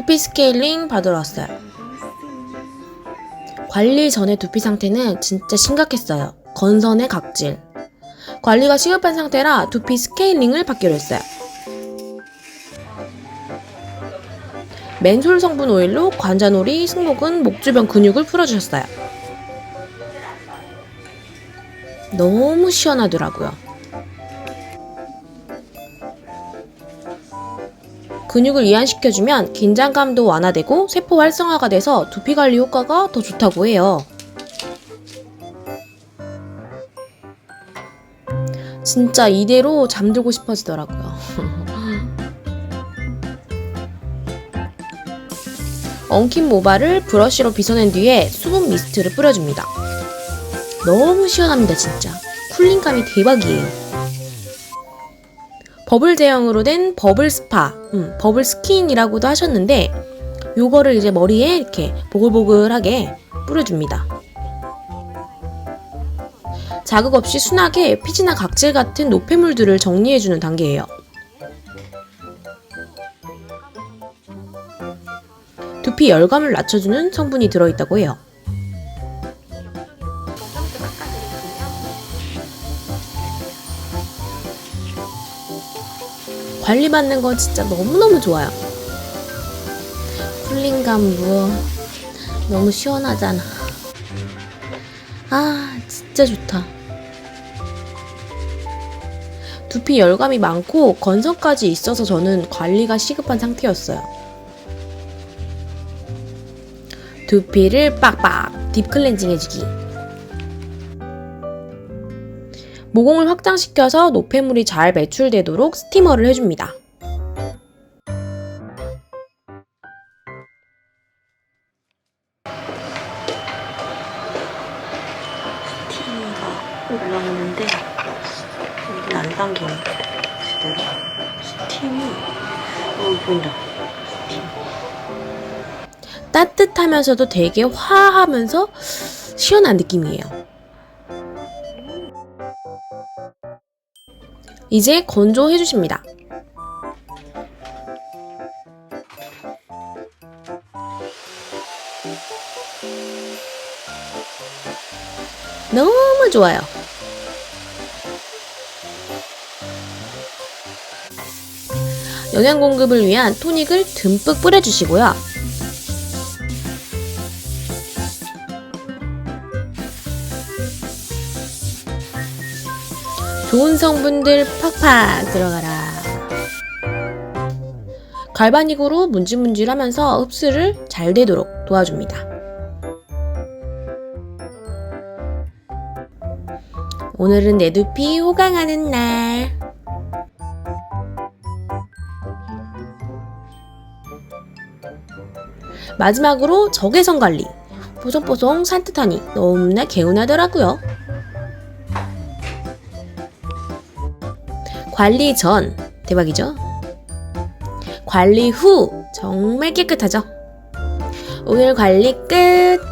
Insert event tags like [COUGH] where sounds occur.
두피 스케일링 받으러 왔어요. 관리 전의 두피 상태는 진짜 심각했어요. 건선의 각질. 관리가 시급한 상태라 두피 스케일링을 받기로 했어요. 맨솔 성분 오일로 관자놀이, 승모근, 목 주변 근육을 풀어주셨어요. 너무 시원하더라고요. 근육을 이완시켜주면 긴장감도 완화되고 세포 활성화가 돼서 두피 관리 효과가 더 좋다고 해요. 진짜 이대로 잠들고 싶어지더라고요. [LAUGHS] 엉킨 모발을 브러쉬로 빗어낸 뒤에 수분 미스트를 뿌려줍니다. 너무 시원합니다, 진짜. 쿨링감이 대박이에요. 버블 제형으로 된 버블 스파, 음, 버블 스킨이라고도 하셨는데, 요거를 이제 머리에 이렇게 보글보글하게 뿌려줍니다. 자극 없이 순하게 피지나 각질 같은 노폐물들을 정리해주는 단계예요. 두피 열감을 낮춰주는 성분이 들어있다고 해요. 관리받는 건 진짜 너무너무 좋아요. 쿨링감 무어 너무 시원하잖아. 아, 진짜 좋다. 두피 열감이 많고 건성까지 있어서 저는 관리가 시급한 상태였어요. 두피를 빡빡 딥클렌징 해주기. 모공을 확장시켜서 노폐물이 잘 배출되도록 스티머를 해줍니다. 올라오는데 여기는 안 당기네 제대로 스팀이 어 보인다 스팀 따뜻하면서도 되게 화하면서 시원한 느낌이에요. 이제 건조해 주십니다. 너무 좋아요. 영양 공급을 위한 토닉을 듬뿍 뿌려주시고요. 좋은 성분들 팍팍 들어가라. 갈바닉으로 문질문질하면서 흡수를 잘 되도록 도와줍니다. 오늘은 내 두피 호강하는 날. 마지막으로 적외선 관리. 뽀송뽀송 산뜻하니 너무나 개운하더라고요. 관리 전 대박이죠? 관리 후 정말 깨끗하죠? 오늘 관리 끝!